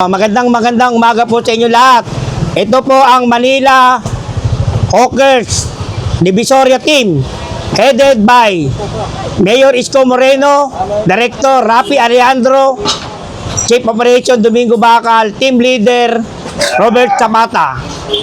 Magandang magandang umaga po sa inyo lahat. Ito po ang Manila Hawkers Divisoria Team headed by Mayor Isko Moreno, Director Rafi Alejandro, Chief Operation Domingo Bacal, Team Leader Robert Zapata.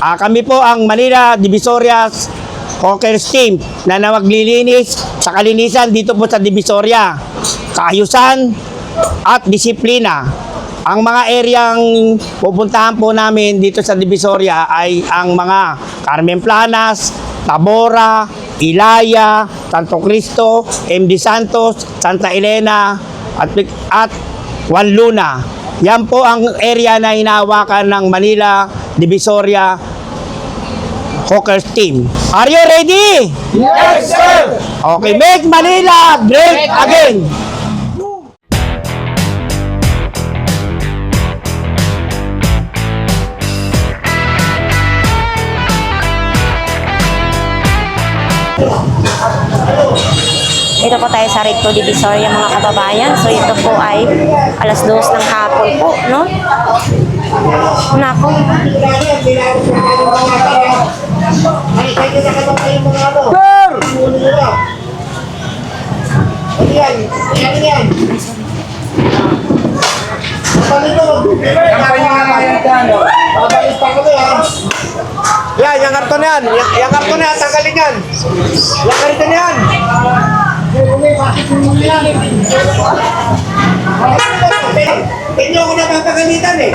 Ah, kami po ang Manila Divisoria Hawkers Team na namaglilinis sa kalinisan dito po sa Divisoria. Kaayusan at disiplina. Ang mga areang pupuntahan po namin dito sa Divisoria ay ang mga Carmen Planas, Tabora, Ilaya, Santo Cristo, MD Santos, Santa Elena, at, at Juan Luna. Yan po ang area na hinahawakan ng Manila Divisoria Hawkers Team. Are you ready? Yes, sir! Okay, make Manila great again! Ito po tayo sa Recto Divisoria mga kababayan. So ito po ay alas dos ng hapon po, no? Nako. Sir! Yan, yan, yan. Balik ko. Babalik pa kami ha. Yan, yung karton yan. Yung, yung karton yan, tanggalin yan. Yung karton yan. Hindi ako napapagalitan eh.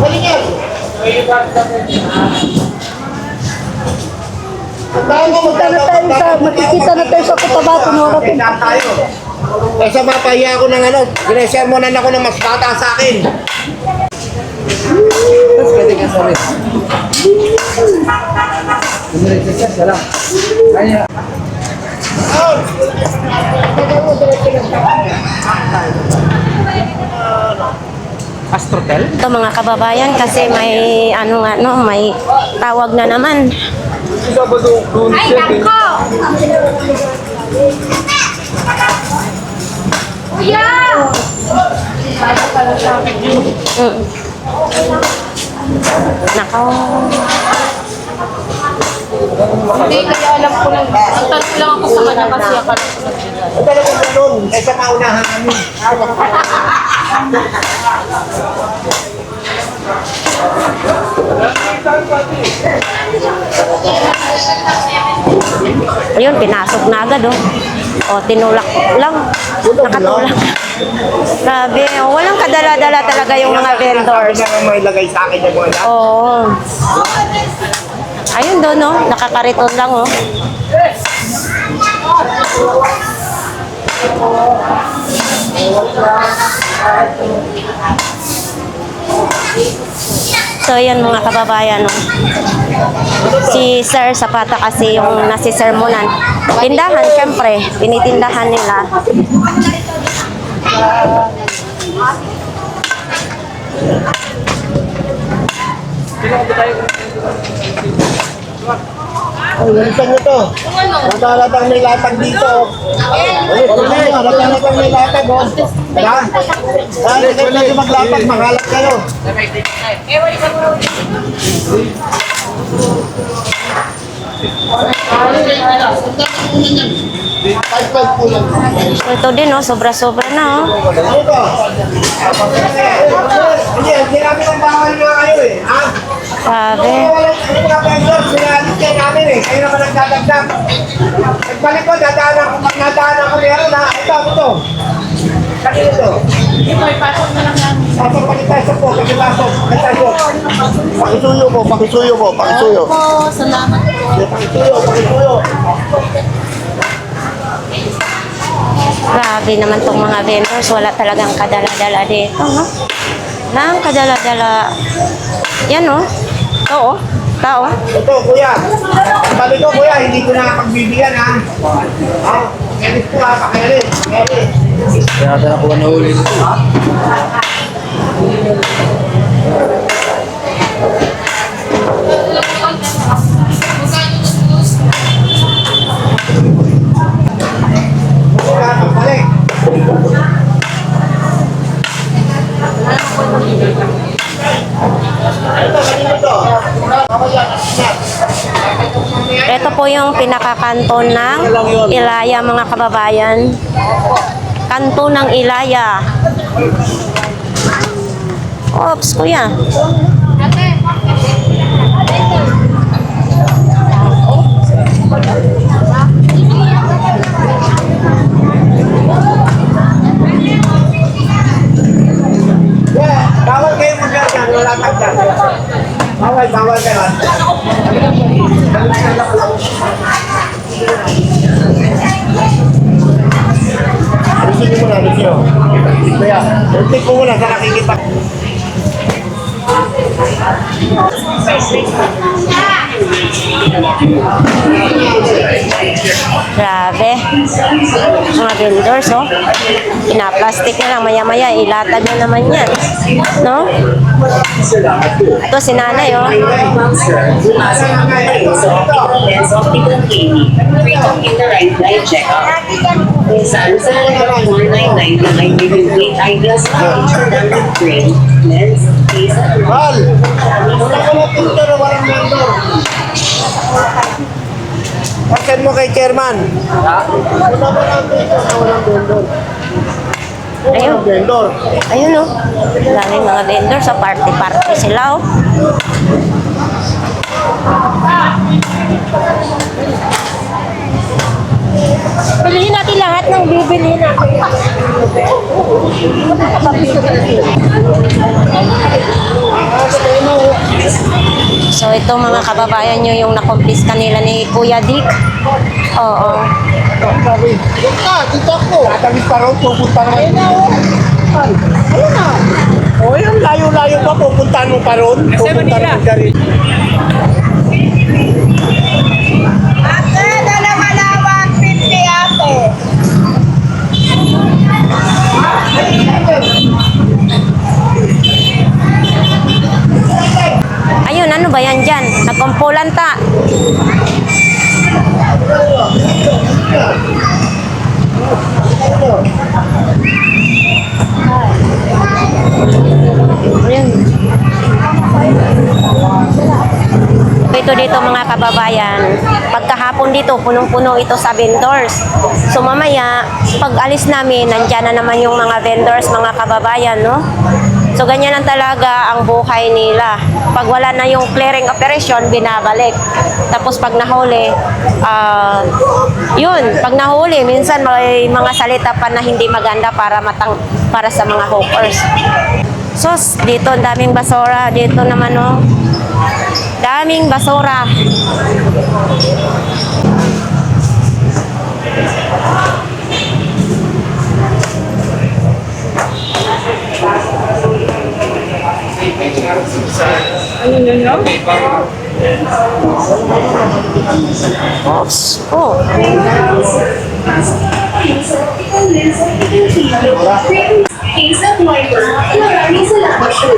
Balik yan. Makikita na tayo sa, makikita na tayo sa na harapin. Kaya tayo. Kasi mapahiya ako ng ano, ginesermonan ako ng mas bata sa akin. Ito mga kababayan kasi may ano nga no, may tawag na naman. Ay, nako! Kuya! Mm. Nako. Hindi, kaya alam ko lang. Ang tanong lang ako sa kanya kasi akala ko nagbigay. Ang talagang ganun, eh sa paunahan namin. Ayun, pinasok na agad oh. O, tinulak lang. Nakatulak. Grabe, oh, walang kadala-dala talaga yung mga vendors. Kaya nga may lagay sa akin yung mga. Oo. Ayun doon, no? Nakakariton lang, oh. So, yan mga kababayan, no? Si Sir Zapata kasi yung nasisermonan. Tindahan, syempre. Tinitindahan nila. Ay, bilisan nyo to. Natalatang may latag dito. Ulit, bilisan nyo. Natalatang may latag, oh. Ha? Dahil hindi kayo maglatag, makalat kayo. Five po lang. Ito din, no? Sobra-sobra na, oh. Ano nagdadagdag. Nagbalik ko, dadaanan ko, nadaanan ko meron na, ito, ito. To? Ito, ipasok na lang namin. Pasok, pakipasok po, pakipasok. Pakipasok. Pakisuyo po, pakisuyo po, pakisuyo. Po, salamat po. Pakisuyo, pakisuyo. Grabe naman tong mga vendors. Wala talagang kadala-dala dito, no? Lang kadala-dala. Yan, no? Oh. Tao. Ito, kuya. Balik ko, kuya, hindi ko na pagbibigyan, ha? Ha? Kelis po, ha? Pakelis. Kelis. Kaya natin ako na uli dito. Ito po yung pinakakanton ng Ilaya mga kababayan. Kanto ng Ilaya. Oops, kuya. Bawal kayo mag-gargan, wala kang gargan. Bawal, bawal kayo. Alisin niyo muna, alisin niyo. Kaya, ultik ko muna sa nakikita. Grabe. Mga vendors, oh. Pinaplastic na lang. Maya-maya, ilatag na naman yan. No? Ito si nanay, oh. Minsan, sa mga 499 na may bibigay ideas sa future ng brain, lens, face, at Val! Wala ko na pinto na walang vendor. Pasan mo kay chairman. Wala ko na pinto na walang vendor. Ayun. Vendor. Ayun, oh. Daming mga vendors. Sa party-party sila, oh. Bilhin natin lahat ng bibili natin. So, ito mga kababayan nyo yung nakumpis kanila ni Kuya Dick. Oo. Dito dito ako. Tatagis pa rin, pupunta naman. Ayun na, Ayun na. O, yung layo-layo pa, pupuntahan mo pa ron. Pupuntahan mo ka rin. Ate, dalawa na 150 ate. Ano ba yan dyan? Nagkumpulan ta. Ayun. Ito dito mga kababayan, pagkahapon dito, punong-puno ito sa vendors. So mamaya, pag alis namin, nandyan na naman yung mga vendors, mga kababayan, no? So ganyan ang talaga ang buhay nila. Pag wala na yung clearing operation, binabalik. Tapos pag nahuli, ah, yun, pag nahuli, minsan may mga salita pa na hindi maganda para matang para sa mga hawkers. Sos, dito ang daming basura. Dito naman, oh. Daming basura. Oops. Oh. Face of wiper. Maraming salamat po.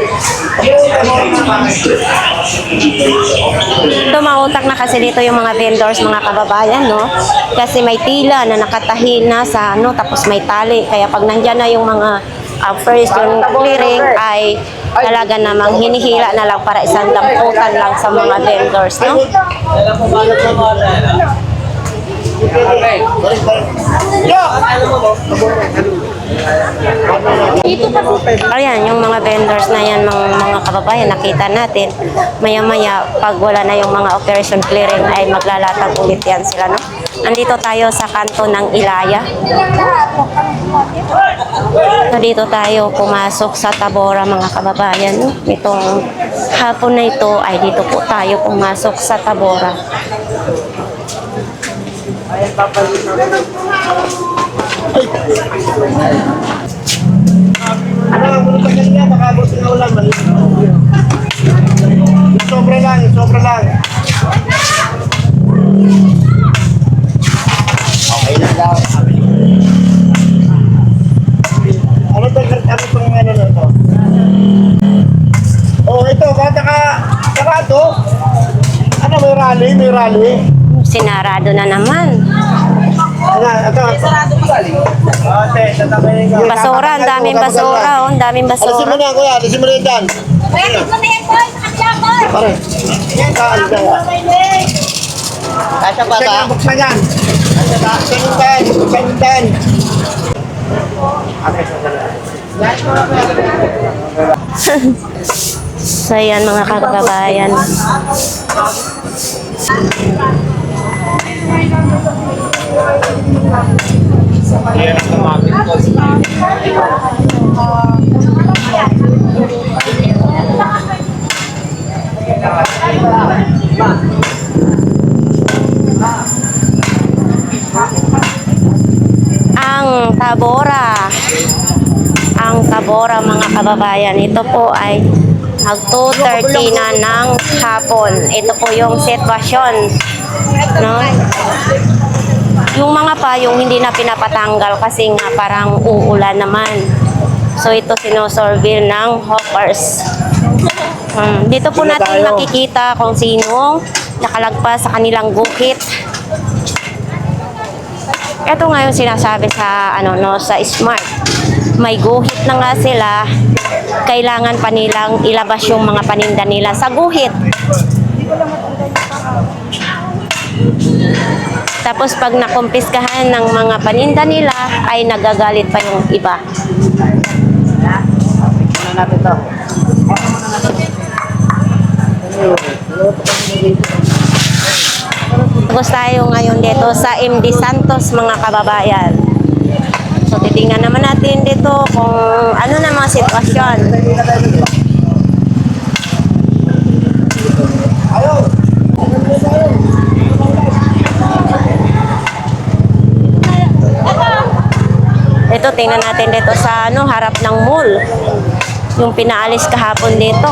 Dumautak na kasi dito yung mga vendors, mga kababayan, no? Kasi may tila na nakatahi na sa ano, tapos may tali. Kaya pag nandyan na yung mga uh, first yung clearing ay talaga namang hinihila na lang para isang damputan lang sa mga vendors, no? Ayan, yung mga vendors na yan, mga, mga kababayan, nakita natin. Maya-maya, pag wala na yung mga operation clearing, ay maglalatag ulit yan sila, no? Nandito tayo sa kanto ng Ilaya. So, dito tayo pumasok sa Tabora, mga kababayan. no? Itong hapon na ito, ay dito po tayo pumasok sa Tabora. Ano, pumunta ka niya, baka buti na ulan. mali. Yung sobra lang, sobra lang. Okay na. Ano to, ano tong ano na? Oh, ito, bata ka, sarado. Ano, may rally. Sinarado na naman. Basura, ang daming basura, oh, ang daming Alisin mo basura. na, kuya. Alisin mo na yan dyan. Pwede ko na yan, boy. Nakasya, boy. Pare. Yan, na yan. Kasya pa ba? Buksan yan. Kasya ba? Buksan yung tan. Buksan yung. So yan mga kababayan. Ang Tabora. Ang Tabora mga kababayan. Ito po ay mag 2.30 na ng hapon. Ito po yung sitwasyon. No? Yung mga pa, yung hindi na pinapatanggal kasi nga parang uulan naman. So ito sinosorville ng hawkers. Hmm, Dito po natin makikita kung sino nakalagpas sa kanilang gukit. Ito nga yung sinasabi sa ano no sa smart. May guhit na nga sila. Kailangan pa nilang ilabas yung mga paninda nila sa guhit. Tapos pag nakumpiskahan ng mga paninda nila ay nagagalit pa yung iba. Tapos tayo ngayon dito sa MD Santos mga kababayan. So titingnan naman natin dito kung ano na mga sitwasyon. Ito tingnan natin dito sa ano harap ng mall. Yung pinaalis kahapon dito.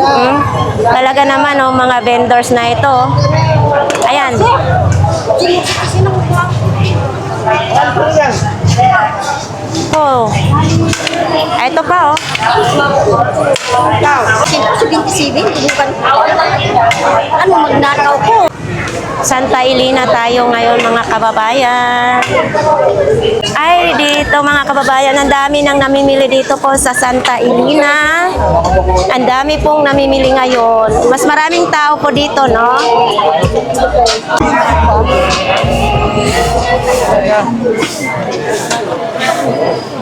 Hmm? Talaga naman oh, mga vendors na ito. oh. Ayan. Oh. Ito pa oh. Ano magnakaw ko? Santa Elena tayo ngayon mga kababayan. Ay, dito mga kababayan, ang dami nang namimili dito po sa Santa Elena. Ang dami pong namimili ngayon. Mas maraming tao po dito, no?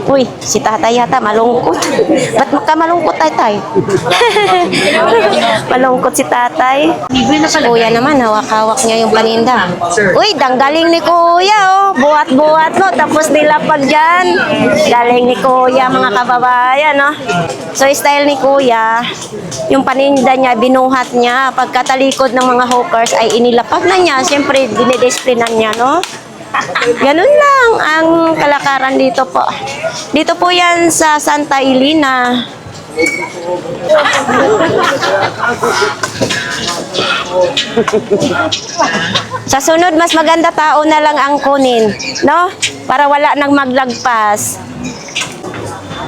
Uy, si tatay yata malungkot. Ba't ka malungkot, tatay? malungkot si tatay. Si kuya naman, hawak-hawak niya yung paninda. Uy, dang galing ni kuya, oh. Buhat-buhat mo, tapos nilapag dyan. Galing ni kuya, mga kababayan, no? So, style ni kuya, yung paninda niya, binuhat niya. Pagkatalikod ng mga hawkers ay inilapag na niya. Siyempre, dinidisplinan niya, no? Ganun lang ang kalakaran dito po. Dito po yan sa Santa Elena. Sa sunod, mas maganda tao na lang ang kunin, no? Para wala nang maglagpas.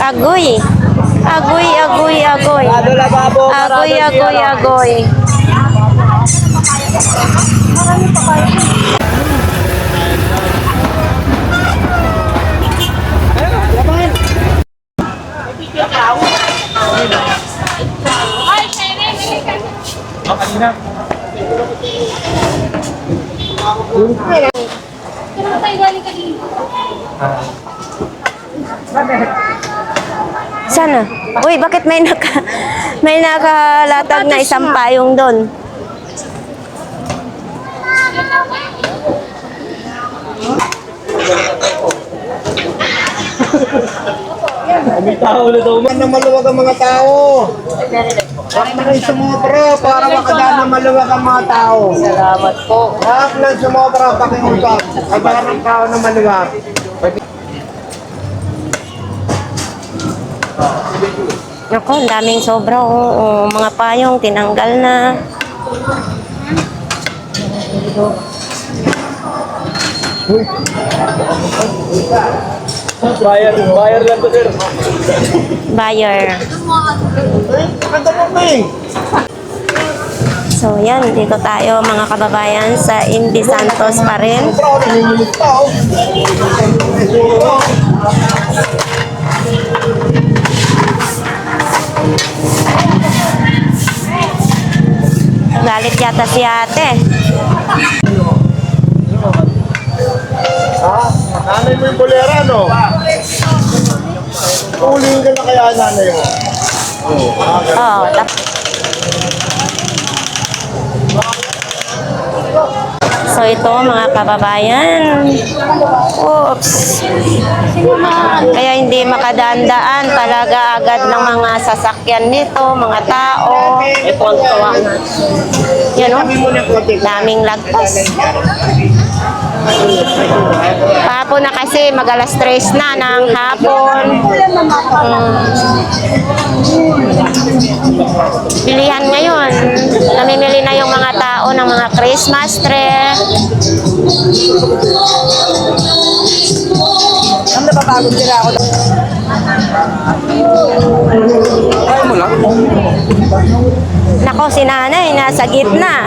Agoy. Agoy, agoy, agoy. Agoy, agoy, agoy. Pero tayo galing kanina. Sana? Uy, bakit may naka may nakalatag na isang payong doon? Man na maluwag ang mga tao. Huwag sumobra para makadaan na maluwag ang mga tao. Salamat po. Huwag na sumobra pakiusap. Kadaan ang tao na maluwag. Ako, ang daming sobra. Oo, mga payong tinanggal na. Bayar, bayar lang to, sir. Buyer. Maganda mo pa eh. So yan, dito tayo mga kababayan sa Indy Santos pa rin. Galit yata si ate. Ha? Nanay mo yung bolera, no? Uling ka na kaya nanay mo. Oh, tap- So ito mga kababayan. Oops. Kaya hindi makadaan-daan talaga agad ng mga sasakyan nito, mga tao. Ito ang tuwa na. Yan o. Daming lagpas. Hapon na kasi, mag alas 3 na ng hapon. Mm. Pilihan ngayon. Namimili na yung mga tao ng mga Christmas tree. Nako, si nanay, nasa gitna.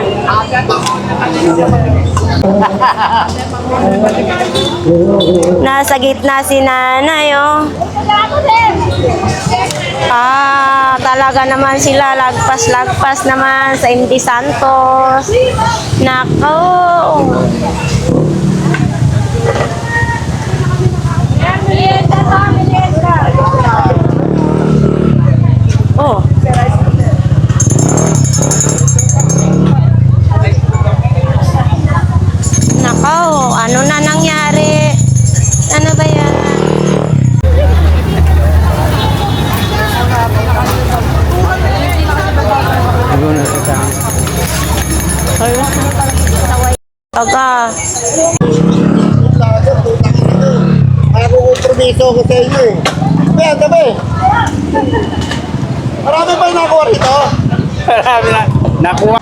nasa gitna si nanay, oh. Ah, talaga naman sila lagpas-lagpas naman sa MD Santos. Nako. Oh. Kompromiso ko sa inyo eh. Kaya gabi. Marami ba yung nakuha rito? Marami na. Nakuha.